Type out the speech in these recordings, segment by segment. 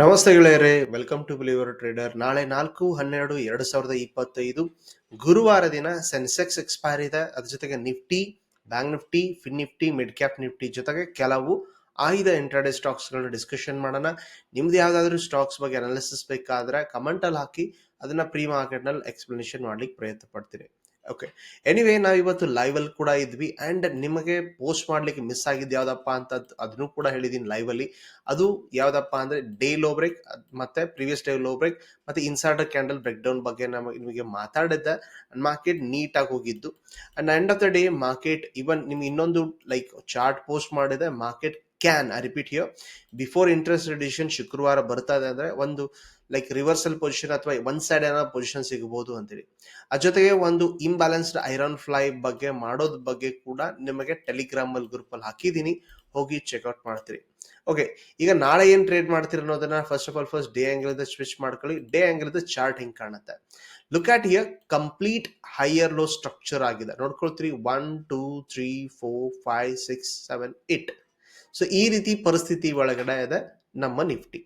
ನಮಸ್ತೆ ಗೆಳೆಯರೇ welcome to believer trader ನಾಳೆ ನಾಲ್ಕು, ಹನ್ನೆರಡು, ಎರಡು ಸಾವಿರದ ಇಪ್ಪತ್ತೈದು ಗುರುವಾರ ದಿನ ಸೆನ್ಸೆಕ್ಸ್ ಎಕ್ಸ್ಪೈರ್ ಇದೆ. ಅದ್ರ ಜೊತೆಗೆ Nifty bank Nifty fin Nifty mid cap Nifty ಜೊತೆಗೆ ಕೆಲವು ಆಯ್ದ ಇಂಟ್ರಾಡೇ ಸ್ಟಾಕ್ಸ್ಗಳನ್ನ ಡಿಸ್ಕಷನ್ ಮಾಡೋಣ. ನಿಮ್ದು ಯಾವ್ದಾದ್ರು ಸ್ಟಾಕ್ಸ್ ಬಗ್ಗೆ ಅನಾಲಿಸಿಸ್ ಬೇಕಾದ್ರೆ ಕಮೆಂಟಲ್ಲಿ ಹಾಕಿ, ಅದನ್ನ ಪ್ರೀ ಮಾರ್ಕೆಟ್ನಲ್ಲಿ ಎಕ್ಸ್ಪ್ಲನೇಷನ್ ಮಾಡ್ಲಿಕ್ಕೆ ಪ್ರಯತ್ನ ಪಡ್ತೀನಿ ಓಕೆ ಎನಿವೇ ನಾವು ಇವತ್ತು ಲೈವ್ ಅಲ್ಲಿ ಕೂಡ ಇದ್ವಿ ಅಂಡ್ ನಿಮಗೆ ಪೋಸ್ಟ್ ಮಾಡ್ಲಿಕ್ಕೆ ಮಿಸ್ ಆಗಿದ್ದು ಯಾವ್ದಪ್ಪ ಅಂತ ಅದನ್ನು ಕೂಡ ಹೇಳಿದೀನಿ ಲೈವ್ ಅಲ್ಲಿ ಅದು ಯಾವ್ದಪ್ಪ ಅಂದ್ರೆ ಡೇ ಲೋ ಬ್ರೇಕ್ ಮತ್ತೆ ಪ್ರೀವಿಯಸ್ ಡೇ ಲೋ ಬ್ರೇಕ್ ಮತ್ತೆ ಇನ್ಸೈಡರ್ ಕ್ಯಾಂಡಲ್ ಬ್ರೇಕ್ ಡೌನ್ ಬಗ್ಗೆ ನಮಗೆ ನಿಮಗೆ ಮಾತಾಡಿದ್ದೆ. ಮಾರ್ಕೆಟ್ ನೀಟ್ ಆಗಿ ಹೋಗಿದ್ದು. And end of the day market even ನಿಮ್ಗೆ ಇನ್ನೊಂದು ಲೈಕ್ ಚಾರ್ಟ್ ಪೋಸ್ಟ್ ಮಾಡಿದೆ market can I repeat here before interest decision ಶುಕ್ರವಾರ ಬರ್ತಾ ಇದೆ ಅಂದ್ರೆ ಒಂದು ಲೈಕ್ ರಿವರ್ಸಲ್ ಪೊಸಿಷನ್ ಅಥವಾ ಒನ್ ಸೈಡ್ ಏನೋ ಪೊಸಿಷನ್ ಸಿಗಬಹುದು ಅಂತೇಳಿ ಅದ್ರ ಜೊತೆಗೆ ಒಂದು ಇಂಬ್ಯಾಲೆನ್ಸ್ಡ್ ಐರನ್ ಫ್ಲೈ ಬಗ್ಗೆ ಮಾಡೋದ್ ಬಗ್ಗೆ ಕೂಡ ನಿಮಗೆ ಟೆಲಿಗ್ರಾಮ್ ಅಲ್ಲಿ ಗ್ರೂಪ್ ಅಲ್ಲಿ ಹಾಕಿದೀನಿ ಹೋಗಿ ಚೆಕ್ಔಟ್ ಮಾಡ್ತೀರಿ. ಓಕೆ ಈಗ ನಾಳೆ ಏನ್ ಟ್ರೇಡ್ ಮಾಡ್ತೀರಿ ಅನ್ನೋದನ್ನ first of all first day ಇಂದ ಸ್ವಿಚ್ ಮಾಡ್ಕೊಳ್ಳಿ. ಡೇ ಇಂದ ಚಾರ್ಟ್ ಹಿಂಗ್ ಕಾಣುತ್ತೆ? Look at here complete higher low structure ಆಗಿದೆ. ನೋಡ್ಕೊಳ್ತೀರಿ one two three four five six seven eight so ಈ ರೀತಿ ಪರಿಸ್ಥಿತಿ ಒಳಗಡೆ ಇದೆ ನಮ್ಮ ನಿಫ್ಟಿ.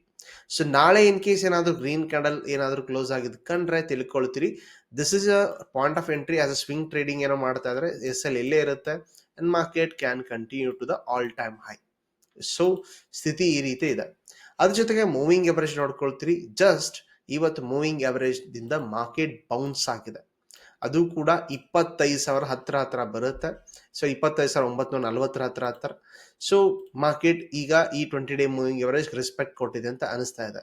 ಸೊ ನಾಳೆ ಇನ್ ಕೇಸ್ ಏನಾದರೂ ಗ್ರೀನ್ ಕ್ಯಾಂಡಲ್ ಏನಾದರೂ ಕ್ಲೋಸ್ ಆಗಿದ್ ಕಂಡ್ರೆ ತಿಳ್ಕೊಳ್ತೀರಿ. This is a point of entry as a swing trading ಏನೋ ಮಾಡ್ತಾ ಇದ್ರೆ ಎಸ್ ಎಲ್ ಎಲ್ಲೇ ಇರುತ್ತೆ and market can continue to the all time high so ಸ್ಥಿತಿ ಈ ರೀತಿ ಇದೆ. ಅದ್ರ ಜೊತೆಗೆ ಮೂವಿಂಗ್ ಎವರೇಜ್ ನೋಡ್ಕೊಳ್ತೀರಿ. ಜಸ್ಟ್ ಇವತ್ತು ಮೂವಿಂಗ್ ಎವರೇಜ್ ದಿಂದ ಮಾರ್ಕೆಟ್ ಬೌನ್ಸ್ ಆಗಿದೆ. ಅದು ಕೂಡ ಇಪ್ಪತ್ತೈದು ಸಾವಿರ ಹತ್ರ ಹತ್ರ ಬರುತ್ತೆ. ಸೊ, ಇಪ್ಪತ್ತೈದು ಸಾವಿರ ಒಂಬತ್ತು ನಲ್ವತ್ತರ ಹತ್ರ ಹತ್ರ ಸೊ, ಮಾರ್ಕೆಟ್ ಈಗ ಈ twenty day moving average respect ಕೊಟ್ಟಿದೆ ಅಂತ ಅನಿಸ್ತಾ ಇದೆ.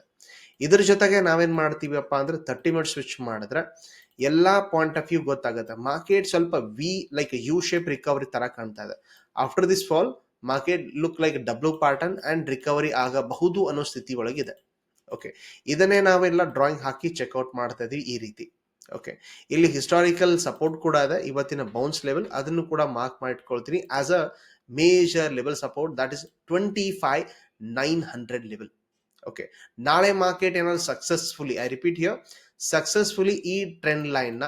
ಇದ್ರ ಜೊತೆಗೆ ನಾವೇನು ಮಾಡ್ತೀವಪ್ಪ ಅಂದ್ರೆ ತರ್ಟಿ ಮಿನಿಟ್ ಸ್ವಿಚ್ ಮಾಡಿದ್ರೆ ಎಲ್ಲ ಪಾಯಿಂಟ್ ಆಫ್ ವ್ಯೂ ಗೊತ್ತಾಗುತ್ತೆ. ಮಾರ್ಕೆಟ್ ಸ್ವಲ್ಪ V like U shape recovery ತರ ಕಾಣ್ತಾ ಇದೆ. After this fall market look like W pattern and recovery ಆಗಬಹುದು ಅನ್ನೋ ಸ್ಥಿತಿ ಒಳಗಿದೆ ಓಕೆ ಇದನ್ನೇ ನಾವೆಲ್ಲ ಡ್ರಾಯಿಂಗ್ ಹಾಕಿ ಚೆಕ್ಔಟ್ ಮಾಡ್ತಾ ಇದೀವಿ ಈ ರೀತಿ. ಓಕೆ ಇಲ್ಲಿ ಹಿಸ್ಟಾರಿಕಲ್ ಸಪೋರ್ಟ್ ಕೂಡ ಇದೆ. ಇವತ್ತಿನ ಬೌನ್ಸ್ ಲೆವೆಲ್ ಅದನ್ನು ಕೂಡ mark ಮಾಡಿಟ್ಕೊಳ್ತೀನಿ. As a major level support that is twenty five nine hundred level okay ನಾಳೆ ಮಾರ್ಕೆಟ್ ಏನಾದ್ರು successfully I repeat here successfully ಈ ಟ್ರೆಂಡ್ ಲೈನ್ನ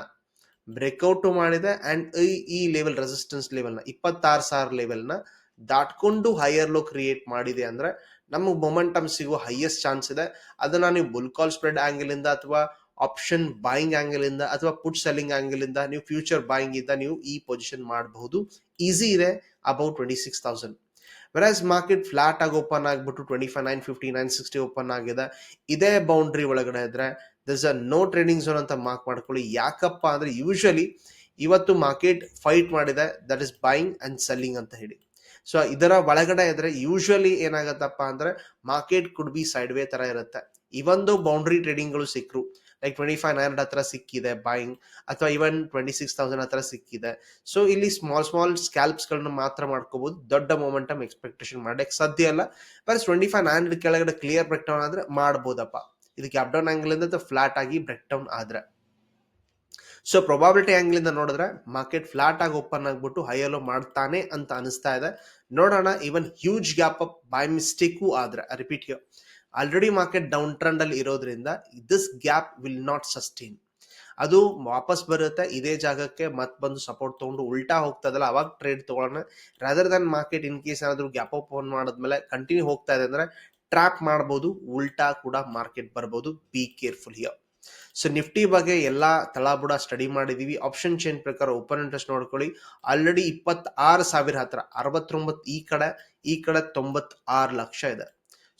ಬ್ರೇಕ್ಔಟ್ ಮಾಡಿದೆ ಅಂಡ್ ಈ ಲೆವೆಲ್ ರೆಸಿಸ್ಟೆನ್ಸ್ ಲೆವೆಲ್ನ ಇಪ್ಪತ್ತಾರು ಸಾವಿರ ಲೆವೆಲ್ನ ದಾಟ್ಕೊಂಡು ಹೈಯರ್ ಲೋ ಕ್ರಿಯೇಟ್ ಮಾಡಿದೆ ಅಂದ್ರೆ ನಮಗೆ ಮೊಮೆಂಟಮ್ ಸಿಗೋ ಹೈಯೆಸ್ಟ್ ಚಾನ್ಸ್ ಇದೆ. ಅದನ್ನ ನೀವು ಬುಲ್ ಕಾಲ್ ಸ್ಪ್ರೆಡ್ ಆಂಗಲ್ ಇಂದ ಅಥವಾ ಆಪ್ಷನ್ ಬಾಯಿಂಗ್ ಆಂಗಲ್ ಇಂದ ಅಥವಾ ಪುಟ್ ಸೆಲ್ಲಿಂಗ್ ಆಂಗಲ್ ಇಂದ ನೀವು ಫ್ಯೂಚರ್ ಬಾಯಿಂಗ್ ಇಂದ ನೀವು ಈ ಪೊಸಿಷನ್ ಮಾಡಬಹುದು. ಈಸಿ ಇದೆ about twenty six thousand versus market flat ಆಗಿ ಓಪನ್ ಆಗಿಬಿಟ್ಟು twenty five nine fifty nine sixty open ಆಗಿದೆ, ಇದೇ ಬೌಂಡ್ರಿ ಒಳಗಡೆ ಇದ್ರೆ this a no trading zone ಅಂತ ಮಾರ್ಕ್ ಮಾಡ್ಕೊಳ್ಳಿ. ಯಾಕಪ್ಪ ಅಂದ್ರೆ ಯೂಶಲಿ ಇವತ್ತು ಮಾರ್ಕೆಟ್ ಫೈಟ್ ಮಾಡಿದೆ that is buying and selling ಅಂತ ಹೇಳಿ. ಸೊ ಇದರ ಒಳಗಡೆ ಇದ್ರೆ ಯೂಶಲಿ ಏನಾಗತ್ತಪ್ಪ ಅಂದ್ರೆ market could be side way ತರ ಇರುತ್ತೆ. ಇವೊಂದು ಬೌಂಡ್ರಿ ಟ್ರೇಡಿಂಗ್ಗಳು ಸಿಕ್ಕರು ಲೈಕ್ ಟ್ವೆಂಟಿ ಫೈವ್ ನೈನ್ ಹತ್ರ ಸಿಕ್ಕಿದೆ ಬಾಯಿಂಗ್ ಅಥವಾ ಇವನ್ ಟ್ವೆಂಟಿ ಸಿಕ್ಸ್ ತೌಸಂಡ್ ಹತ್ರ ಸಿಕ್ಕಿದೆ. ಸೊ ಇಲ್ಲಿ ಸ್ಮಾಲ್ ಸ್ಮಾಲ್ ಸ್ಕ್ಯಾಲ್ಪ್ಸ್ ಗಳನ್ನ ಮಾತ್ರ ಮಾಡ್ಕೋಬಹುದು ದೊಡ್ಡ ಮೊಮೆಂಟಮ್ ಎಕ್ಸ್ಪೆಕ್ಟೇಷನ್ ಮಾಡಕ್ಕೆ ಸಾಧ್ಯ ಇಲ್ಲ ಬಟ್ ಟ್ವೆಂಟಿ ಫೈವ್ ನೈನ್ ಕೆಳಗಡೆ ಕ್ಲಿಯರ್ ಬ್ರೇಕ್ ಡೌನ್ ಆದ್ರೆ ಮಾಡ್ಬೋದಪ್ಪ. ಇದಕ್ಕೆ ಅಪ್ ಡೌನ್ ಆಂಗಲ್ ಇಂದ ಫ್ಲಾಟ್ ಆಗಿ ಬ್ರೇಕ್ ಡೌನ್ ಆದ್ರೆ. ಸೊ ಪ್ರೊಬಾಬಿಲಿಟಿ ಆಂಗಲ್ ಇಂದ ನೋಡಿದ್ರೆ ಮಾರ್ಕೆಟ್ ಫ್ಲಾಟ್ ಆಗಿ ಓಪನ್ ಆಗ್ಬಿಟ್ಟು ಹೈಯಲೋ ಮಾಡ್ತಾನೆ ಅಂತ ಅನಿಸ್ತಾ ಇದೆ. ನೋಡೋಣ even huge gap up by mistake ಆದ್ರೆ. Repeat already market down trend ಅಲ್ಲಿ ಇರೋದ್ರಿಂದ this gap will not sustain ಅದು ವಾಪಸ್ ಬರುತ್ತೆ, ಇದೇ ಜಾಗಕ್ಕೆ ಮತ್ ಬಂದು ಸಪೋರ್ಟ್ ತಗೊಂಡು ಉಲ್ಟಾ ಹೋಗ್ತದಲ್ಲ, ಅವಾಗ ಟ್ರೇಡ್ ತಗೊಳ್ಳೋಣ. Rather than market in case ಏನಾದ್ರು ಗ್ಯಾಪ್ ಓಪನ್ ಮಾಡಿದ್ಮೇಲೆ ಕಂಟಿನ್ಯೂ ಹೋಗ್ತಾ ಇದೆ ಅಂದ್ರೆ ಟ್ರ್ಯಾಪ್ ಮಾಡಬಹುದು ಉಲ್ಟಾ ಕೂಡ ಮಾರ್ಕೆಟ್ ಬರ್ಬೋದು. Be careful here so Nifty ಬಗ್ಗೆ ಎಲ್ಲಾ ತಳಬುಡ ಸ್ಟಡಿ ಮಾಡಿದೀವಿ. ಆಪ್ಷನ್ ಚೇನ್ ಪ್ರಕಾರ ಓಪನ್ ಇಂಟ್ರೆಸ್ಟ್ ನೋಡ್ಕೊಳ್ಳಿ. ಆಲ್ರೆಡಿ ಇಪ್ಪತ್ತಾರು ಸಾವಿರ ಹತ್ರ, ಅರವತ್ತೊಂಬತ್ತು ಈ ಕಡೆ ಈ ಕಡೆ ತೊಂಬತ್ತಾರು ಲಕ್ಷ ಇದೆ.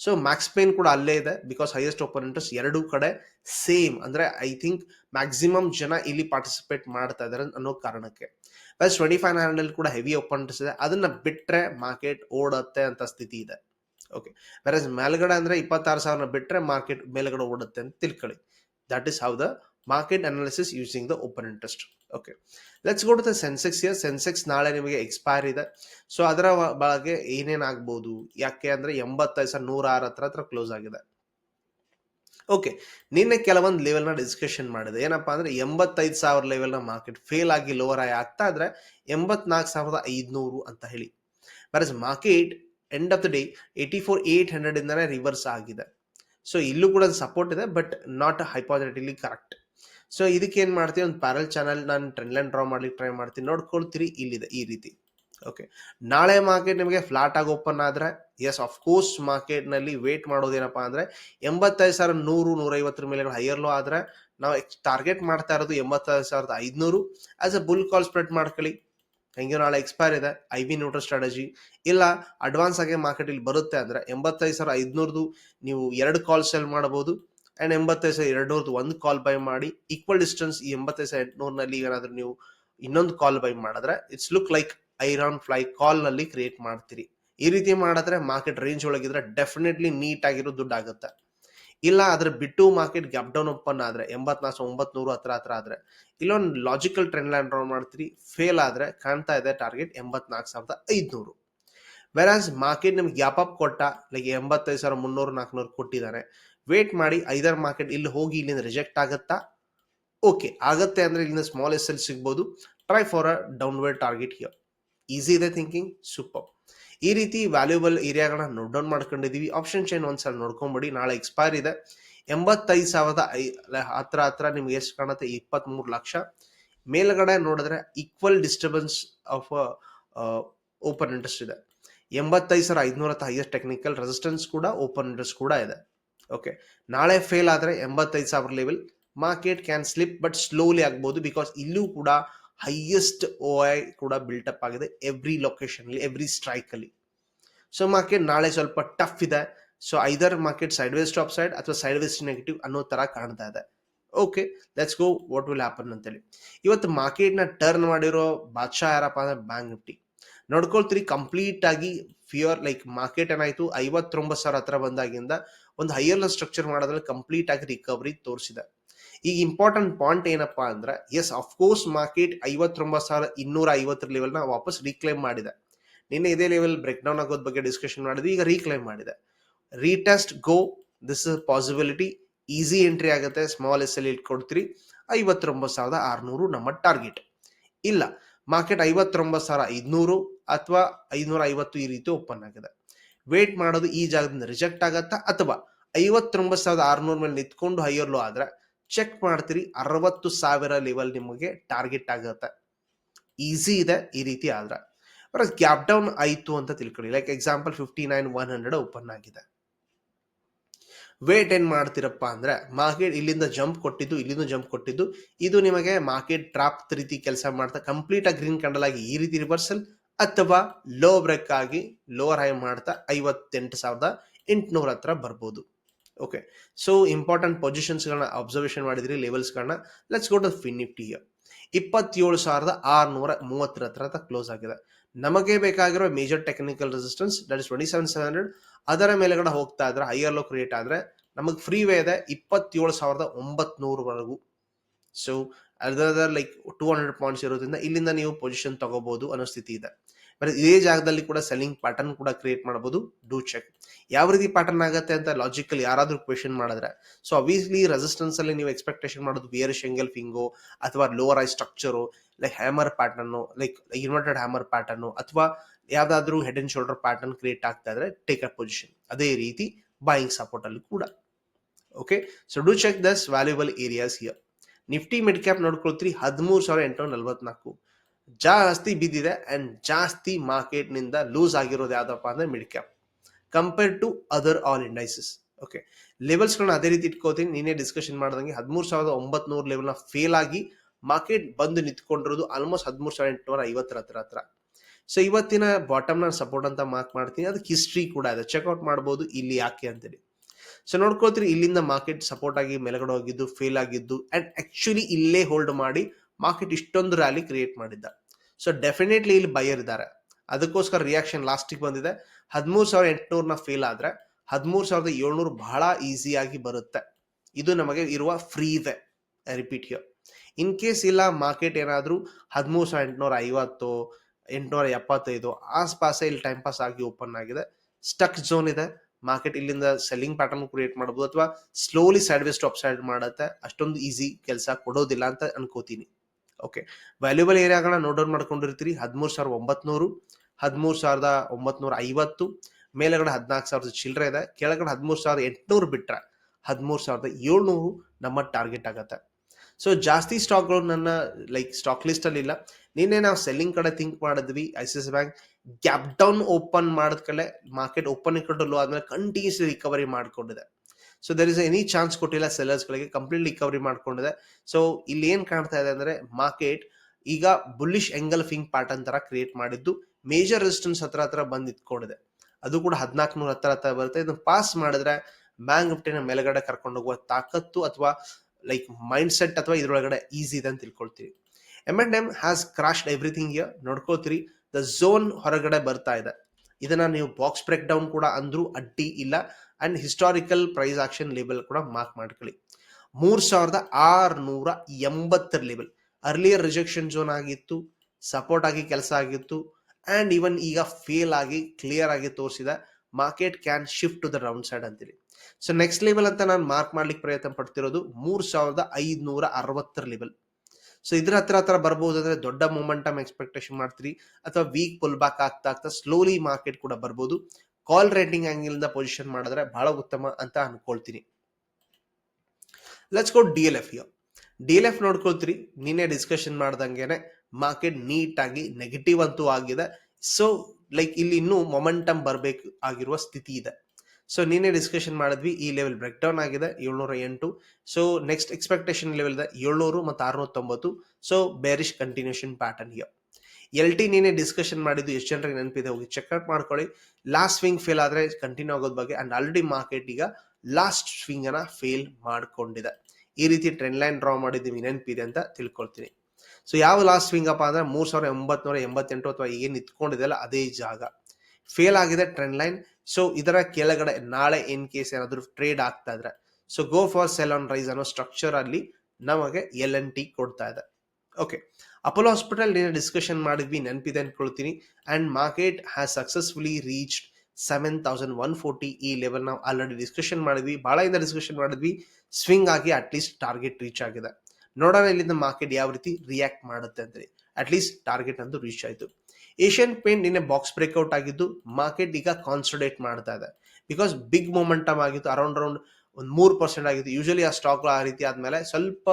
ಸೊ ಮ್ಯಾಕ್ಸ್ ಪೇನ್ ಕೂಡ ಅಲ್ಲೇ ಇದೆ. ಬಿಕಾಸ್ ಹೈಯೆಸ್ಟ್ ಓಪನ್ ಇಂಟ್ರೆಸ್ಟ್ ಎರಡೂ ಕಡೆ ಸೇಮ್ ಅಂದ್ರೆ ಐ ಥಿಂಕ್ ಮ್ಯಾಕ್ಸಿಮಮ್ ಜನ ಇಲ್ಲಿ ಪಾರ್ಟಿಸಿಪೇಟ್ ಮಾಡ್ತಾ ಇದಾರೆ ಅನ್ನೋ ಕಾರಣಕ್ಕೆ. ಪ್ಲಸ್ ಟ್ವೆಂಟಿ ಫೈವ್ ಹಂಡ್ರೆಡ್ ಕೂಡ ಹೆವಿ ಓಪನ್ ಇಂಟ್ರೆಸ್ಟ್ ಇದೆ. ಅದನ್ನ ಬಿಟ್ರೆ ಮಾರ್ಕೆಟ್ ಓಡುತ್ತೆ ಅಂತ ಸ್ಥಿತಿ ಇದೆ. ಓಕೆ ಬೇರೆ ಮೇಲ್ಗಡೆ ಅಂದ್ರೆ ಇಪ್ಪತ್ತಾರು ಸಾವಿರ ಬಿಟ್ರೆ ಮಾರ್ಕೆಟ್ ಮೇಲ್ಗಡೆ ಓಡುತ್ತೆ ಅಂತ ತಿಳ್ಕೊಳ್ಳಿ. That is how the market analysis using the open interest okay let's go to the Sensex here Sensex ನಾಳೆ ನಿಮಗೆ ಎಕ್ಸ್ಪೈರ್ ಇದೆ. ಸೊ ಅದರ ಬಳಗೆ ಏನೇನಾಗ್ಬೋದು ಯಾಕೆ ಅಂದ್ರೆ ಎಂಬತ್ತೈದು ಸಾವಿರ ನೂರ ಆರು ಹತ್ರ ಹತ್ರ ಕ್ಲೋಸ್ ಆಗಿದೆ. ಓಕೆ ನಿನ್ನೆ ಕೆಲವೊಂದು ಲೆವೆಲ್ನ ಡಿಸ್ಕಷನ್ ಮಾಡಿದೆ. ಏನಪ್ಪಾ ಅಂದ್ರೆ ಎಂಬತ್ತೈದು ಸಾವಿರ ಲೆವೆಲ್ನ ಮಾರ್ಕೆಟ್ ಫೇಲ್ ಆಗಿ ಲೋವರ್ ಆಗಿ ಆಗ್ತಾ ಇದ್ರೆ ಎಂಬತ್ನಾಲ್ಕು ಸಾವಿರದ ಐದುನೂರು ಅಂತ ಹೇಳಿ. ಬರಸ್ market end of the day eighty four eight hundred ಇಂದನೇ reverse ಆಗಿದೆ. ಸೊ ಇಲ್ಲೂ ಕೂಡ ಸಪೋರ್ಟ್ ಇದೆ but not hypothetically correct so ಇದಕ್ಕೆ ಏನು ಮಾಡ್ತೀವಿ? ಒಂದು ಪ್ಯಾರಲ್ ಚಾನಲ್ ನಾನು ಟ್ರೆಂಡ್ ಲೈನ್ ಡ್ರಾ ಮಾಡ್ಲಿಕ್ಕೆ ಟ್ರೈ ಮಾಡ್ತೀನಿ. ನೋಡ್ಕೊಳ್ತೀರಿ ಇಲ್ಲಿದೆ, ಈ ರೀತಿ. ಓಕೆ ನಾಳೆ ಮಾರ್ಕೆಟ್ ನಿಮಗೆ ಫ್ಲಾಟ್ ಆಗಿ ಓಪನ್ ಆದ್ರೆ ಎಸ್ ಅಫ್ಕೋರ್ಸ್ ಮಾರ್ಕೆಟ್ನಲ್ಲಿ ವೇಟ್ ಮಾಡೋದೇನಪ್ಪ ಅಂದ್ರೆ, ಎಂಬತ್ತೈದು ಸಾವಿರದ ನೂರು, ನೂರೈವತ್ತರ ಮೇಲೆ ಹೈಯರ್ ಲೋ ಆದ್ರೆ, ನಾವು ಟಾರ್ಗೆಟ್ ಮಾಡ್ತಾ ಇರೋದು ಎಂಬತ್ತೈದು ಸಾವಿರದ ಐದುನೂರು. As a bull call spread ಮಾಡ್ಕೊಳ್ಳಿ. ಹೆಂಗೆ ನಾಳೆ ಎಕ್ಸ್ಪೈರ್ ಇದೆ ಐ ಬಿ ನ್ಯೂಟ್ರಲ್ ಸ್ಟ್ರಾಟಜಿ ಇಲ್ಲ ಅಡ್ವಾನ್ಸ್ ಆಗಿ ಮಾರ್ಕೆಟ್ ಇಲ್ಲಿ ಬರುತ್ತೆ ಅಂದ್ರೆ, ಎಂಬತ್ತೈದು ಸಾವಿರ ಐದುನೂರದು ನೀವು ಎರಡು ಕಾಲ್ ಸೆಲ್ ಮಾಡಬಹುದು ಅಂಡ್ ಎಂಬತ್ತೈದು ಸಾವಿರ ಎರಡ್ನೂರದ್ದು ಒಂದು ಕಾಲ್ ಬೈ ಮಾಡಿ ಈಕ್ವಲ್ ಡಿಸ್ಟೆನ್ಸ್ ಈ ಎಂಬತ್ತೈದು ಸಾವಿರ ಎಂಟ್ನೂರಿನಲ್ಲಿ ಏನಾದರೂ ನೀವು ಇನ್ನೊಂದು ಕಾಲ್ ಬೈ ಮಾಡಿದ್ರೆ it's look like iron fly ಕಾಲ್ನಲ್ಲಿ create ಮಾಡ್ತೀರಿ. ಈ ರೀತಿ ಮಾಡಿದ್ರೆ ಮಾರ್ಕೆಟ್ ರೇಂಜ್ ಒಳಗಿದ್ರೆ ಡೆಫಿನೆಟ್ಲಿ ನೀಟ್ ಆಗಿರೋ ದುಡ್ಡು ಆಗುತ್ತೆ. ಇಲ್ಲ ಅದ್ರ ಬಿಟ್ಟು ಮಾರ್ಕೆಟ್ ಗ್ಯಾಪ್ ಡೌನ್ ಓಪನ್ ಆದ್ರೆ, ಎಂಬತ್ನಾಲ್ಕು ಒಂಬತ್ನೂರು ಹತ್ರ ಹತ್ರ ಆದ್ರೆ, ಇಲ್ಲೊಂದು ಲಾಜಿಕಲ್ ಟ್ರೆಂಡ್ ಲೈನ್ ಡ್ರಾ ಮಾಡ್ತೀರಿ ಫೇಲ್ ಆದ್ರೆ ಕಾಣ್ತಾ ಇದೆ ಟಾರ್ಗೆಟ್ ಎಂಬತ್ನಾಲ್ಕು ಸಾವಿರದ ಐದ್ನೂರು. ವೆರಾಸ್ ಮಾರ್ಕೆಟ್ ನಿಮ್ಗೆ ಗ್ಯಾಪ್ ಅಪ್ ಕೊಟ್ಟ ಲೈಕ್ ಎಂಬತ್ತೈದು ಸಾವಿರ ಮುನ್ನೂರು ನಾಲ್ಕುನೂರು ಕೊಟ್ಟಿದ್ದಾನೆ ವೇಟ್ ಮಾಡಿ ಐದರ್ ಮಾರ್ಕೆಟ್ ಇಲ್ಲಿ ಹೋಗಿ ಇಲ್ಲಿಂದ ರಿಜೆಕ್ಟ್ ಆಗುತ್ತಾ? ಓಕೆ ಆಗತ್ತೆ ಅಂದ್ರೆ ಇಲ್ಲಿಂದ ಸ್ಮಾಲ್ ಎಸ್ ಎಲ್ ಸಿಗ್ಬೋದು. Try for a downward target here easy ಇದೆ ಥಿಂಕಿಂಗ್ ಸೂಪರ್ ಈ ರೀತಿ ವ್ಯಾಲ್ಯೂಬಲ್ ಏರಿಯಾಗಳನ್ನ ನೋಟ್ ಡೌನ್ ಮಾಡ್ಕೊಂಡಿದ್ದೀವಿ ಆಪ್ಷನ್ ಚೈನ್ ಒಂದ್ಸಲ ನೋಡ್ಕೊಂಬಿಡಿ, ನಾಳೆ ಎಕ್ಸ್ಪೈರ್ ಇದೆ. ಎಂಬತ್ತೈದು ಸಾವಿರದ ಐ ಹತ್ರ ಹತ್ರ ನಿಮ್ಗೆ ಎಷ್ಟು ಕಾಣುತ್ತೆ? ಇಪ್ಪತ್ಮೂರು ಲಕ್ಷ. ಮೇಲ್ಗಡೆ ನೋಡಿದ್ರೆ equal disturbance of open interest ಇದೆ. ಎಂಬತ್ತೈದು ಸಾವಿರ ಐದುನೂರ ಹೈಯೆಸ್ಟ್ ಟೆಕ್ನಿಕಲ್ ರೆಸಿಸ್ಟೆನ್ಸ್ ಕೂಡ ಓಪನ್ ಇಂಟ್ರೆಸ್ಟ್ ಕೂಡ ಇದೆ. ಓಕೆ ನಾಳೆ ಫೇಲ್ ಆದರೆ ಎಂಬತ್ತೈದು ಸಾವಿರ level market can slip but slowly ಆಗ್ಬೋದು ಬಿಕಾಸ್ ಇಲ್ಲೂ ಕೂಡ ಹೈಯೆಸ್ಟ್ ಓ ಐ ಕೂಡ ಬಿಲ್ಟಪ್ ಆಗಿದೆ ಎವ್ರಿ ಲೊಕೇಶನ್ ಅಲ್ಲಿ ಎವ್ರಿ ಸ್ಟ್ರೈಕ್ ಅಲ್ಲಿ. ಸೊ ಮಾರ್ಕೆಟ್ ನಾಳೆ ಸ್ವಲ್ಪ ಟಫ್ ಇದೆ. So either market side ways top side ಅಥವಾ ಸೈಡ್ ವೇಸ್ ನೆಗೆಟಿವ್ ಅನ್ನೋ ತರ ಕಾಣ್ತಾ ಇದೆ. Okay let's go what will happen ಅಂತೇಳಿ. ಇವತ್ತು ಮಾರ್ಕೆಟ್ನ ಟರ್ನ್ ಮಾಡಿರೋ ಬಾದಶಾ ಯಾರಪ್ಪ ಅಂದ್ರೆ ಬ್ಯಾಂಕ್ ನಿಫ್ಟಿ ನೋಡ್ಕೊಳ್ತೀರಿ ಕಂಪ್ಲೀಟ್ ಆಗಿ ಫಿಯರ್ ಲೈಕ್ ಮಾರ್ಕೆಟ್ ಏನಾಯ್ತು, ಐವತ್ತೊಂಬತ್ತು ಸಾವಿರ ಹತ್ರ ಬಂದಾಗಿಂದ ಒಂದು ಹೈಯರ್ ಸ್ಟ್ರಕ್ಚರ್ ಮಾಡೋದ್ರಲ್ಲಿ ಕಂಪ್ಲೀಟ್ ಆಗಿ ರಿಕವರಿ ತೋರಿಸಿದೆ. ಈಗ ಇಂಪಾರ್ಟೆಂಟ್ ಪಾಯಿಂಟ್ ಏನಪ್ಪಾ ಅಂದ್ರೆ ಎಸ್ ಅಫ್ಕೋರ್ಸ್ ಮಾರ್ಕೆಟ್ ಐವತ್ತೊಂಬತ್ತು ಸಾವಿರ ಇನ್ನೂರ ಐವತ್ತರ ಲೆವೆಲ್ನ ವಾಪಸ್ ರೀಕ್ಲೈಮ್ ಮಾಡಿದೆ. ನಿನ್ನೆ ಇದೇ ಲೆವೆಲ್ ಬ್ರೇಕ್ ಡೌನ್ ಆಗೋದ್ ಬಗ್ಗೆ ಡಿಸ್ಕಷನ್ ಮಾಡಿದ್ವಿ, ಈಗ ರೀಕ್ಲೈಮ್ ಮಾಡಿದೆ. Retest go this is possibility easy entry ಆಗುತ್ತೆ ಸ್ಮಾಲ್ ಎಸ್ ಎಲ್ ಇಟ್ಕೊಡ್ತೀರಿ, ಐವತ್ತೊಂಬತ್ತು ಸಾವಿರದ ಆರ್ನೂರು ನಮ್ಮ ಟಾರ್ಗೆಟ್ ಇಲ್ಲ ಮಾರ್ಕೆಟ್ ಐವತ್ತೊಂಬತ್ತು ಸಾವಿರ ಐದ್ನೂರು ಅಥವಾ ಐದ್ನೂರ ಐವತ್ತು ಈ ರೀತಿ ಓಪನ್ ಆಗಿದೆ. ವೇಟ್ ಮಾಡೋದು ಈ ಜಾಗದಿಂದ ರಿಜೆಕ್ಟ್ ಆಗತ್ತಾ ಅಥವಾ ಐವತ್ತೊಂಬತ್ತು ಸಾವಿರದ ಆರ್ನೂರ ಮೇಲೆ ನಿಂತ್ಕೊಂಡು ಹೈಯರ್ ಲೋ ಆದ್ರೆ ಚೆಕ್ ಮಾಡ್ತೀರಿ ಅರವತ್ತು ಸಾವಿರ ಲೆವೆಲ್ ನಿಮಗೆ ಟಾರ್ಗೆಟ್ ಆಗುತ್ತೆ. ಈಸಿ ಇದೆ ಈ ರೀತಿ ಆದ್ರೆ. ಬಟ್ ಗ್ಯಾಪ್ ಡೌನ್ ಆಯ್ತು ಅಂತ ತಿಳ್ಕೊಳ್ಳಿ. Like example fifty nine one hundred open ಆಗಿದೆ. ವೇಟ್ ಏನು ಮಾಡ್ತೀರಪ್ಪ ಅಂದ್ರೆ ಮಾರ್ಕೆಟ್ ಇಲ್ಲಿಂದ ಜಂಪ್ ಕೊಟ್ಟಿದ್ದು, ಇಲ್ಲಿಂದ ಜಂಪ್ ಕೊಟ್ಟಿದ್ದು, ಇದು ನಿಮಗೆ ಮಾರ್ಕೆಟ್ ಡ್ರಾಪ್ ರೀತಿ ಕೆಲಸ ಮಾಡ್ತಾ ಕಂಪ್ಲೀಟ್ ಆಗಿ ಗ್ರೀನ್ ಕ್ಯಾಂಡಲ್ ಆಗಿ ಈ ರೀತಿ ರಿವರ್ಸಲ್ ಅಥವಾ ಲೋ ಬ್ರೇಕ್ ಆಗಿ ಲೋವರ್ ಹೈ ಮಾಡ್ತಾ ಐವತ್ತೆಂಟು ಸಾವಿರದ ಎಂಟುನೂರ ಹತ್ರ ಬರ್ಬೋದು. ಓಕೆ ಸೊ ಇಂಪಾರ್ಟೆಂಟ್ ಪೊಸಿಷನ್ಸ್ಗಳನ್ನ ಅಬ್ಸರ್ವೇಷನ್ ಮಾಡಿದ್ರಿ ಲೆವೆಲ್ಸ್ಗಳನ್ನ let's go to Fin Nifty ಇಪ್ಪತ್ತೇಳು ಸಾವಿರದ ಆರುನೂರ ಮೂವತ್ತರ ಹತ್ರ ಕ್ಲೋಸ್ ಆಗಿದೆ. ನಮಗೆ ಬೇಕಾಗಿರೋ major technical resistance that is twenty seven seven hundred ಅದರ ಮೇಲೆಗಡೆ ಹೋಗ್ತಾ ಇದ್ರೆ ಹೈಯರ್ ಲೋ ಕ್ರಿಯೇಟ್ ಆದರೆ, ನಮಗೆ ಫ್ರೀ ವೇ ಇದೆ ಇಪ್ಪತ್ತೇಳು ಸಾವಿರದ ಒಂಬತ್ನೂರವರೆಗೂ ಸೊ ಅದರ ಲೈಕ್ ಟೂ ಹಂಡ್ರೆಡ್ ಪಾಯಿಂಟ್ಸ್ ಇರೋದ್ರಿಂದ ಇಲ್ಲಿಂದ ನೀವು ಪೊಸಿಷನ್ ತಗೋಬಹುದು ಅನ್ನೋ ಸ್ಥಿತಿ ಇದೆ. ಬಟ್ ಇದೇ ಜಾಗದಲ್ಲಿ ಕೂಡ ಸೆಲ್ಲಿಂಗ್ ಪ್ಯಾಟರ್ನ್ ಕೂಡ ಕ್ರಿಯೇಟ್ ಮಾಡಬಹುದು ಡೂ ಚೆಕ್ ಯಾವ ರೀತಿ ಪ್ಯಾಟರ್ನ್ ಆಗುತ್ತೆ ಅಂತ ಲಾಜಿಕಲ್ ಯಾರಾದರೂ ಕ್ವೆಶನ್ ಮಾಡಿದ್ರೆ. ಸೊ ಅಬ್ವಿಯಸ್ಲಿ ರೆಸಿಸ್ಟೆನ್ಸ್ ಅಲ್ಲಿ ನೀವು ಎಕ್ಸ್ಪೆಕ್ಟೇಷನ್ ಮಾಡೋದು ಬಿಯರ್ ಶೆಂಗಲ್ ಫಿಂಗೋ ಅಥವಾ lower high structure like hammer pattern like inverted hammer pattern ಅಥವಾ ಯಾವ್ದಾದ್ರು head and shoulder pattern create ಆಗ್ತಾ ಇದ್ರೆ ಟೇಕ್ ಅ ಪೊಸಿಷನ್ ಅದೇ ರೀತಿ ಬಾಯಿಂಗ್ ಸಪೋರ್ಟ್ ಅಲ್ಲಿ ಕೂಡ. Okay so do check these valuable areas here Nifty mid cap ನೋಡ್ಕೊಳ್ತೀರಿ. ಹದಿಮೂರು ಸಾವಿರ ಎಂಟುನೂರ ನಲ್ವತ್ನಾಲ್ಕು ಜಾಸ್ತಿ ಬಿದ್ದಿದೆ ಅಂಡ್ ಜಾಸ್ತಿ ಮಾರ್ಕೆಟ್ನಿಂದ ಲೂಸ್ ಆಗಿರೋದು ಯಾವುದಪ್ಪ ಅಂದ್ರೆ mid cap compare to other all indices okay ಲೆವೆಲ್ಸ್ಗಳನ್ನ ಅದೇ ರೀತಿ ಇಟ್ಕೋತೀನಿ. ನೀನೇ ಡಿಸ್ಕಷನ್ ಮಾಡ್ದಂಗೆ ಹದಿಮೂರು ಸಾವಿರದ ಒಂಬತ್ನೂರು ಲೆವೆಲ್ನ ಫೇಲ್ ಆಗಿ ಮಾರ್ಕೆಟ್ ಬಂದು ನಿಂತ್ಕೊಂಡಿರೋದು ಆಲ್ಮೋಸ್ಟ್ ಹದಿಮೂರು ಸಾವಿರದ ಎಂಟುನೂರ ಐವತ್ತರ ಹತ್ರ ಹತ್ರ. ಸೊ ಇವತ್ತಿನ ಬಾಟಮ್ನ ಸಪೋರ್ಟ್ ಅಂತ ಮಾರ್ಕ್ ಮಾಡ್ತೀನಿ. ಅದಕ್ಕೆ ಹಿಸ್ಟ್ರಿ ಕೂಡ ಇದೆ. ಚೆಕ್ಔಟ್ ಮಾಡ್ಬೋದು ಇಲ್ಲಿ ಯಾಕೆ ಅಂತೇಳಿ. ಸೊ ನೋಡ್ಕೊಳ್ತೀರಿ, ಇಲ್ಲಿಂದ ಮಾರ್ಕೆಟ್ ಸಪೋರ್ಟ್ ಆಗಿ ಮೇಲಗಡೆ ಹೋಗಿದ್ದು ಫೇಲ್ ಆಗಿದ್ದು ಅಂಡ್ ಆಕ್ಚುಲಿ ಇಲ್ಲೇ ಹೋಲ್ಡ್ ಮಾಡಿ ಮಾರ್ಕೆಟ್ ಇಷ್ಟೊಂದು ರ್ಯಾಲಿ ಕ್ರಿಯೇಟ್ ಮಾಡಿದ್ದ. ಸೊ ಡೆಫಿನೆಟ್ಲಿ ಇಲ್ಲಿ ಬೈಯರ್ ಇದ್ದಾರೆ. ಅದಕ್ಕೋಸ್ಕರ ರಿಯಾಕ್ಷನ್ ಲಾಸ್ಟಿಗೆ ಬಂದಿದೆ. ಹದಿಮೂರು ಸಾವಿರದ ಎಂಟುನೂರನ ಫೇಲ್ ಆದರೆ ಹದಿಮೂರು ಸಾವಿರದ ಏಳ್ನೂರು ಬಹಳ ಈಸಿಯಾಗಿ ಬರುತ್ತೆ. ಇದು ನಮಗೆ ಇರುವ ಫ್ರೀ ಇದೆ ರಿಪೀಟ್ ಹಿಯರ್ ಇನ್ ಕೇಸ್ ಇಲ್ಲ ಮಾರ್ಕೆಟ್ ಏನಾದರೂ ಹದಿಮೂರು ಸಾವಿರದ ಎಂಟುನೂರ ಐವತ್ತು, ಎಂಟುನೂರ ಎಪ್ಪತ್ತೈದು, ಆಸ್ಪಾಸ ಇಲ್ಲಿ ಟೈಮ್ ಪಾಸ್ ಆಗಿ ಓಪನ್ ಆಗಿದೆ. ಸ್ಟಕ್ ಝೋನ್ ಇದೆ. ಮಾರ್ಕೆಟ್ ಇಲ್ಲಿಂದ ಸೆಲ್ಲಿಂಗ್ ಪ್ಯಾಟರ್ನ್ ಕ್ರಿಯೇಟ್ ಮಾಡಬಹುದು ಅಥವಾ slowly sideways top side ಮಾಡುತ್ತೆ. ಅಷ್ಟೊಂದು ಈಸಿ ಕೆಲಸ ಕೊಡೋದಿಲ್ಲ ಅಂತ ಅನ್ಕೋತೀನಿ. ಓಕೆ ವ್ಯಾಲ್ಯೂಬಲ್ ಏರಿಯಾಗಳನ್ನ ನೋಟ್ ಡೌನ್ ಮಾಡ್ಕೊಂಡಿರ್ತೀರಿ. ಹದಿಮೂರು ಸಾವಿರದ ಒಂಬತ್ನೂರು, ಹದಿಮೂರು ಸಾವಿರದ ಒಂಬತ್ನೂರ ಐವತ್ತು, ಮೇಲೆಗಡೆ ಹದಿನಾಲ್ಕು ಸಾವಿರದ ಚಿಲ್ಲರೆ ಇದೆ. ಕೆಳಗಡೆ ಹದಿಮೂರು ಸಾವಿರದ ಎಂಟುನೂರು ಬಿಟ್ರೆ ಹದಿಮೂರು ಸಾವಿರದ ಏಳ್ನೂರು ನಮ್ಮ ಟಾರ್ಗೆಟ್ ಆಗುತ್ತೆ. ಸೊ ಜಾಸ್ತಿ ಸ್ಟಾಕ್ಗಳು ನನ್ನ ಲೈಕ್ ಸ್ಟಾಕ್ ಲಿಸ್ಟ್ ಅಲ್ಲಿ ಇಲ್ಲ. ನಿನ್ನೆ ನಾವು ಸೆಲ್ಲಿಂಗ್ ಕಡೆ ಥಿಂಕ್ ಮಾಡಿದ್ವಿ I C C bank gap down open ಮಾಡಿದ ಮಾರ್ಕೆಟ್ ಓಪನ್ ಇಕ್ಕೊಂಡು ಲೋ ಆದ್ಮೇಲೆ ಕಂಟಿನ್ಯೂಸ್ ರಿಕವರಿ ಮಾಡ್ಕೊಂಡಿದೆ. So there is any chance ಕೊಟ್ಟಿಲ್ಲ ಸೆಲ್ಲರ್ಸ್ಗಳಿಗೆ ಕಂಪ್ಲೀಟ್ ರಿಕವರಿ ಮಾಡ್ಕೊಂಡಿದೆ. ಸೊ ಇಲ್ಲಿ ಏನ್ ಕಾಣ್ತಾ ಇದೆ ಅಂದ್ರೆ ಮಾರ್ಕೆಟ್ ಈಗ ಬುಲ್ಲಿಶ್ ಎಂಗಲ್ಫಿಂಗ್ ಪ್ಯಾಟರ್ನ್ ತರ ಕ್ರಿಯೇಟ್ ಮಾಡಿದ್ದು ಮೇಜರ್ ರೆಸಿಸ್ಟೆನ್ಸ್ ಹತ್ರ ಹತ್ರ ಬಂದ್ ನಿಂತ್ಕೊಂಡಿದೆ. ಅದು ಕೂಡ ಹದಿನಾಲ್ಕು ನೂರ ಹತ್ರ ಹತ್ರ ಬರುತ್ತೆ. ಇದನ್ನ ಪಾಸ್ ಮಾಡಿದ್ರೆ ಬ್ಯಾಂಕ್ ನಿಫ್ಟಿನ ಮೇಲ್ಗಡೆ ಕರ್ಕೊಂಡು ಹೋಗುವ ತಾಕತ್ತು ಅಥವಾ ಲೈಕ್ ಮೈಂಡ್ ಸೆಟ್ ಅಥವಾ ಇದ್ರೊಳಗಡೆ ಈಸಿ ಇದೆ ಅಂತ ತಿಳ್ಕೊಳ್ತೀವಿ. M and M has crashed everything here ನೋಡ್ಕೋತೀರಿ the zone ಹೊರಗಡೆ ಬರ್ತಾ ಇದೆ. ಇದನ್ನ ನೀವು ಬಾಕ್ಸ್ ಬ್ರೇಕ್ ಡೌನ್ ಕೂಡ ಅಂದ್ರೂ ಅಡ್ಡಿ ಇಲ್ಲ. And historical price action label ಕೂಡ ಮಾರ್ಕ್ ಮಾಡ್ಕೊಳ್ಳಿ. ಮೂರ್ ಸಾವಿರದ ಆರ್ನೂರ ಎಂಬತ್ತರ ಲೆವೆಲ್ ಅರ್ಲಿಯರ್ ರಿಜೆಕ್ಷನ್ ಝೋನ್ ಆಗಿತ್ತು ಸಪೋರ್ಟ್ ಆಗಿ ಕೆಲಸ ಆಗಿತ್ತು ಅಂಡ್ ಈವನ್ ಈಗ ಫೇಲ್ ಆಗಿ ಕ್ಲಿಯರ್ ಆಗಿ ತೋರಿಸಿದ market can shift to the round side ಅಂತೀರಿ. ಸೊ ನೆಕ್ಸ್ಟ್ ಲೆವೆಲ್ ಅಂತ ನಾನು ಮಾರ್ಕ್ ಮಾಡ್ಲಿಕ್ಕೆ ಪ್ರಯತ್ನ ಪಡ್ತಿರೋದು ಮೂರ್ ಸಾವಿರದ ಐದುನೂರ ಅರವತ್ತರ ಲೆವೆಲ್ ಸೊ ಇದ್ರ ಹತ್ರ ಹತ್ರ ಬರ್ಬೋದು ಅಂದ್ರೆ ದೊಡ್ಡ ಮೊಮೆಂಟಮ್ ಎಕ್ಸ್ಪೆಕ್ಟೇಷನ್ ಮಾಡ್ತೀರಿ, ಅಥವಾ ವೀಕ್ ಪುಲ್ ಬ್ಯಾಕ್ ಆಗ್ತಾ ಆಗ್ತಾ ಸ್ಲೋಲಿ ಮಾರ್ಕೆಟ್ ಕೂಡ ಬರ್ಬೋದು. ಕಾಲ್ ರೈಟಿಂಗ್ ಆಂಗಲ್ ಇಂದ ಪೊಸಿಷನ್ ಮಾಡಿದ್ರೆ ಬಹಳ ಉತ್ತಮ ಅಂತ ಅನ್ಕೊಳ್ತೀನಿ. Let's go D L F D L F ನೋಡ್ಕೊಳ್ತೀರಿ, ನಿನ್ನೆ ಡಿಸ್ಕಷನ್ ಮಾಡ್ದಂಗೆನೆ ಮಾರ್ಕೆಟ್ ನೀಟಾಗಿ ನೆಗೆಟಿವ್ ಅಂತೂ ಆಗಿದೆ. ಸೊ ಲೈಕ್ ಇಲ್ಲಿ ಇನ್ನೂ ಮೊಮೆಂಟಮ್ ಬರಬೇಕು ಆಗಿರುವ ಸ್ಥಿತಿ ಇದೆ. ಸೊ ನಿನ್ನೆ ಡಿಸ್ಕಷನ್ ಮಾಡಿದ್ವಿ, ಈ ಲೆವೆಲ್ ಬ್ರೇಕ್ ಡೌನ್ ಆಗಿದೆ, ಏಳ್ನೂರ ಎಂಟು. ಸೊ ನೆಕ್ಸ್ಟ್ ಎಕ್ಸ್ಪೆಕ್ಟೇಷನ್ ಲೆವೆಲ್ ಏಳ್ನೂರು ಮತ್ತು ಆರ್ನೂರ ತೊಂಬತ್ತು so bearish continuation pattern here L T ನೀನೆ ಡಿಸ್ಕಷನ್ ಮಾಡಿದ್ದು, ಎಷ್ಟು ಜನರಿಗೆ ನೆನಪಿದೆ ಹೋಗಿ ಚೆಕ್ಔಟ್ ಮಾಡ್ಕೊಳ್ಳಿ. ಲಾಸ್ಟ್ ಸ್ವಿಂಗ್ ಫೇಲ್ ಆದ್ರೆ ಕಂಟಿನ್ಯೂ ಆಗೋದ್ ಬಗ್ಗೆ ಅಂಡ್ ಆಲ್ರೆಡಿ ಮಾರ್ಕೆಟ್ ಈಗ ಲಾಸ್ಟ್ ಸ್ವಿಂಗ್ ಅನ್ನ ಫೇಲ್ ಮಾಡ್ಕೊಂಡಿದೆ. ಈ ರೀತಿ ಟ್ರೆಂಡ್ ಲೈನ್ ಡ್ರಾ ಮಾಡಿದ್ದೀವಿ ನೆನಪಿದೆ ಅಂತ ತಿಳ್ಕೊಳ್ತೀನಿ. ಸೊ ಯಾವ ಲಾಸ್ಟ್ ಸ್ವಿಂಗ್ ಅಪ್ಪ ಅಂದ್ರೆ ಮೂರ್ ಸಾವಿರದ ಎಂಬತ್ನೂರ ಎಂಬತ್ತೆಂಟು ಅಥವಾ ಏನು ನಿಂತ್ಕೊಂಡಿದೆಯಲ್ಲ ಅದೇ ಜಾಗ. ಫೇಲ್ ಆಗಿದೆ ಟ್ರೆಂಡ್ ಲೈನ್ ಸೊ ಇದರ ಕೆಳಗಡೆ ನಾಳೆ ಇನ್ ಕೇಸ್ ಏನಾದರೂ ಟ್ರೇಡ್ ಆಗ್ತಾ ಇದ್ರೆ. So go for sell on rise ಅನ್ನೋ ಸ್ಟ್ರಕ್ಚರ್ ಅಲ್ಲಿ ನಮಗೆ ಎಲ್ ಎನ್ ಟಿ ಕೊಡ್ತಾ ಇದೆ. ಓಕೆ ಅಪೋಲೋ ಹಾಸ್ಪಿಟಲ್ ಡಿಸ್ಕಷನ್ ಮಾಡಿದ್ವಿ ನೆನಪಿದೆ ಅನ್ಕೊಳ್ತೀನಿ and market has successfully reached seven thousand one forty ಈ ಲೆವೆಲ್ ನಾವು ಆಲ್ರೆಡಿ ಡಿಸ್ಕಷನ್ ಮಾಡಿದ್ವಿ ಭಾಳ ಡಿಸ್ಕಷನ್ ಮಾಡಿದ್ವಿ ಸ್ವಿಂಗ್ ಆಗಿ ಅಟ್ಲೀಸ್ಟ್ ಟಾರ್ಗೆಟ್ ರೀಚ್ ಆಗಿದೆ ನೋಡೋಣ ಇಲ್ಲಿಂದ ಮಾರ್ಕೆಟ್ ಯಾವ ರೀತಿ ರಿಯಾಕ್ಟ್ ಮಾಡುತ್ತೆ ಅಂತೇಳಿ ಅಟ್ಲೀಸ್ಟ್ ಟಾರ್ಗೆಟ್ ಅಂತೂ ರೀಚ್ ಆಯಿತು ಏಷ್ಯನ್ ಪೇಂಟ್ ನಿನ್ನೆ ಬಾಕ್ಸ್ ಬ್ರೇಕ್ಔಟ್ ಆಗಿದ್ದು ಮಾರ್ಕೆಟ್ ಈಗ ಕಾನ್ಸಂಟ್ರೇಟ್ ಮಾಡ್ತಾ ಇದೆ ಬಿಕಾಸ್ ಬಿಗ್ ಮೊಮೆಂಟಮ್ ಆಗಿತ್ತು ಅರೌಂಡ್ ಅರೌಂಡ್ ಒಂದು ಮೂರು ಪರ್ಸೆಂಟ್ ಆಗಿತ್ತು ಯೂಶಲಿ ಆ ಸ್ಟಾಕ್ ಆ ರೀತಿ ಆದಮೇಲೆ ಸ್ವಲ್ಪ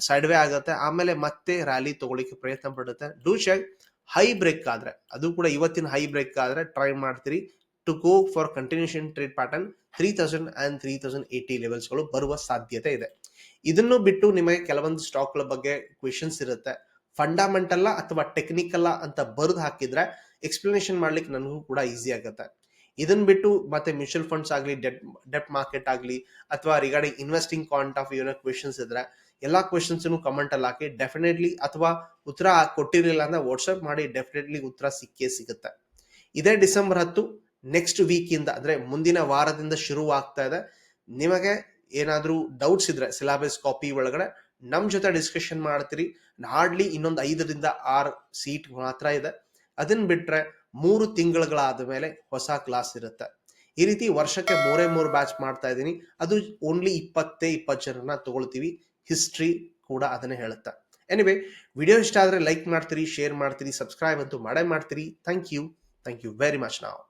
ಸೈಡ್ ವೇ ಆಗುತ್ತೆ. ಆಮೇಲೆ ಮತ್ತೆ ರ್ಯಾಲಿ ತಗೊಳ್ಳಿಕ್ಕೆ ಪ್ರಯತ್ನ ಪಡುತ್ತೆ. ಡೂ ಚೆಕ್ ಹೈ ಬ್ರೇಕ್ ಆದ್ರೆ, ಅದು ಕೂಡ ಇವತ್ತಿನ ಹೈ ಬ್ರೇಕ್ ಆದ್ರೆ ಟ್ರೈ ಮಾಡ್ತೀರಿ. To go for continuation trade pattern three thousand and three thousand eighty ಲೆವೆಲ್ಸ್ಗಳು ಬರುವ ಸಾಧ್ಯತೆ ಇದೆ. ಇದನ್ನು ಬಿಟ್ಟು ನಿಮಗೆ ಕೆಲವೊಂದು ಸ್ಟಾಕ್ಗಳ ಬಗ್ಗೆ ಕ್ವೆಶನ್ಸ್ ಇರುತ್ತೆ. ಫಂಡಮೆಂಟಲ್ಲ ಅಥವಾ ಟೆಕ್ನಿಕಲ್ಲ ಅಂತ ಬರೆದು ಹಾಕಿದ್ರೆ ಎಕ್ಸ್ಪ್ಲನೇಷನ್ ಮಾಡ್ಲಿಕ್ಕೆ ನನಗೂ ಕೂಡ ಈಸಿ ಆಗುತ್ತೆ. ಇದನ್ನ ಬಿಟ್ಟು ಮತ್ತೆ ಮ್ಯೂಚುವಲ್ ಫಂಡ್ಸ್ ಆಗಲಿ ಡೆಟ್ ಡೆಟ್ ಮಾರ್ಕೆಟ್ ಆಗಲಿ, ಅಥವಾ ರಿಗಾರ್ಡಿಂಗ್ ಇನ್ವೆಸ್ಟಿಂಗ್ ಪಾಯಿಂಟ್ ಆಫ್ ಏನೋ ಕ್ವೆಶನ್ಸ್ ಇದ್ರೆ ಎಲ್ಲಾ ಕ್ವೆಶನ್ಸ್ ಕಮೆಂಟ್ ಅಲ್ಲಿ ಹಾಕಿ. ಡೆಫಿನೆಟ್ಲಿ ಅಥವಾ ಉತ್ತರ ಕೊಟ್ಟಿರಲಿಲ್ಲ ಅಂದ್ರೆ ವಾಟ್ಸ್ಆಪ್ ಮಾಡಿ ಡೆಫಿನೆಟ್ಲಿ ಉತ್ತರ ಸಿಕ್ಕೇ ಸಿಗುತ್ತೆ. ಇದೇ ಡಿಸೆಂಬರ್ ಹತ್ತು ನೆಕ್ಸ್ಟ್ ವೀಕ್ ಇಂದ ಅಂದ್ರೆ ಮುಂದಿನ ವಾರದಿಂದ ಶುರು ಆಗ್ತಾ ಇದೆ. ನಿಮಗೆ ಏನಾದ್ರೂ ಡೌಟ್ಸ್ ಇದ್ರೆ ಸಿಲಾಬಸ್ ಕಾಪಿ ಒಳಗಡೆ ನಮ್ ಜೊತೆ ಡಿಸ್ಕಷನ್ ಮಾಡ್ತೀರಿ. ಹಾರ್ಡ್ಲಿ ಇನ್ನೊಂದು ಐದರಿಂದ ಆರು ಸೀಟ್ ಮಾತ್ರ ಇದೆ. ಅದನ್ನ ಬಿಟ್ರೆ ಮೂರು ತಿಂಗಳುಗಳಾದ ಮೇಲೆ ಹೊಸ ಕ್ಲಾಸ್ ಇರುತ್ತೆ. ಈ ರೀತಿ ವರ್ಷಕ್ಕೆ ಮೂರೇ ಮೂರು ಬ್ಯಾಚ್ ಮಾಡ್ತಾ ಇದ್ದೀನಿ. ಅದು ಓನ್ಲಿ ಇಪ್ಪತ್ತೇ ಇಪ್ಪತ್ತು ಜನರನ್ನ ತಗೊಳ್ತೀವಿ. ಹಿಸ್ಟ್ರಿ ಕೂಡ ಅದನ್ನೇ ಹೇಳುತ್ತೆ. ಎನಿವೆ ವಿಡಿಯೋ ಇಷ್ಟ ಆದ್ರೆ ಲೈಕ್ ಮಾಡ್ತೀರಿ ಶೇರ್ ಮಾಡ್ತೀರಿ ಸಬ್ಸ್ಕ್ರೈಬ್ ಅಂತೂ ಮಾಡೇ ಮಾಡ್ತೀರಿ. Thank you thank you very much ನಾವು